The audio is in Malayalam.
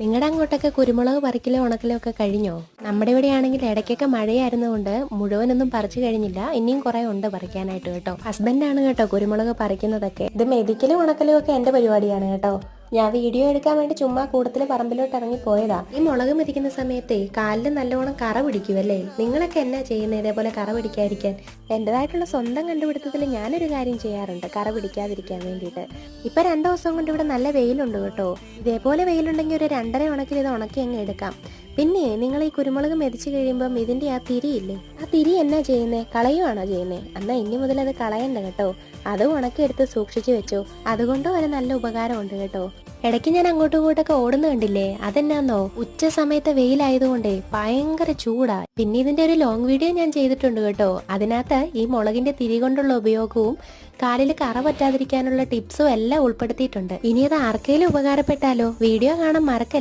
നിങ്ങളുടെ അങ്ങോട്ടൊക്കെ കുരുമുളക് പറിക്കലോ ഉണക്കലോ ഒക്കെ കഴിഞ്ഞോ? നമ്മുടെ ഇവിടെ ആണെങ്കിൽ ഇടയ്ക്കൊക്കെ മഴയായിരുന്നുകൊണ്ട് മുഴുവനൊന്നും പറിച്ചു കഴിഞ്ഞില്ല. ഇനിയും കുറെ ഉണ്ട് പറിക്കാനായിട്ട് കേട്ടോ. ഹസ്ബൻഡാണ് കേട്ടോ കുരുമുളക് പറിക്കുന്നതൊക്കെ. ഇത് മെതിക്കലും ഉണക്കലും ഒക്കെ എന്റെ പരിപാടിയാണ് കേട്ടോ. ഞാൻ വീഡിയോ എടുക്കാൻ വേണ്ടി ചുമ്മാ കൂടത്തിൽ പറമ്പിലോട്ട് ഇറങ്ങി പോയതാ. ഈ മുളക് മെതിക്കുന്ന സമയത്തെ കാലിൽ നല്ലോണം കറ പിടിക്കുമല്ലേ നിങ്ങളൊക്കെ എന്നാ ചെയ്യുന്നത് ഇതേപോലെ കറ പിടിക്കാതിരിക്കാൻ? എന്റേതായിട്ടുള്ള സ്വന്തം കണ്ടുപിടുത്തത്തിൽ ഞാനൊരു കാര്യം ചെയ്യാറുണ്ട് കറ പിടിക്കാതിരിക്കാൻ വേണ്ടിയിട്ട്. ഇപ്പൊ രണ്ടു ദിവസം കൊണ്ട് ഇവിടെ നല്ല വെയിലുണ്ട് കേട്ടോ. ഇതേപോലെ വെയിലുണ്ടെങ്കിൽ ഒരു രണ്ടര ഉണക്കിൽ ഇത് ഉണക്കി അങ്ങ് എടുക്കാം. പിന്നെ നിങ്ങൾ ഈ കുരുമുളക് മെതിച്ചു കഴിയുമ്പം ഇതിന്റെ ആ തിരിയില്ലേ ആ തിരി എന്നാ ചെയ്യുന്നേ? കളയുവാണോ ചെയ്യുന്നേ? എന്നാ ഇനി മുതൽ അത് കളയണ്ട കേട്ടോ. അത് ഉണക്കിയെടുത്ത് സൂക്ഷിച്ചു വെച്ചോ. അതുകൊണ്ടോ ഒരു നല്ല ഉപകാരമുണ്ട് കേട്ടോ. ഇടയ്ക്ക് ഞാൻ അങ്ങോട്ടും ഇങ്ങോട്ടൊക്കെ ഓടുന്ന കണ്ടില്ലേ? അതെന്നാന്നോ? ഉച്ച സമയത്തെ വെയിലായതുകൊണ്ടേ ഭയങ്കര ചൂടാ. പിന്നെ ഇതിന്റെ ഒരു ലോങ് വീഡിയോ ഞാൻ ചെയ്തിട്ടുണ്ട് കേട്ടോ. അതിനകത്ത് ഈ മുളകിന്റെ തിരി കൊണ്ടുള്ള ഉപയോഗവും കാലിൽ കറ പറ്റാതിരിക്കാനുള്ള ടിപ്സും എല്ലാം ഉൾപ്പെടുത്തിയിട്ടുണ്ട്. ഇനി അത് ആർക്കെങ്കിലും ഉപകാരപ്പെട്ടാലോ? വീഡിയോ കാണാൻ മറക്കല്ല?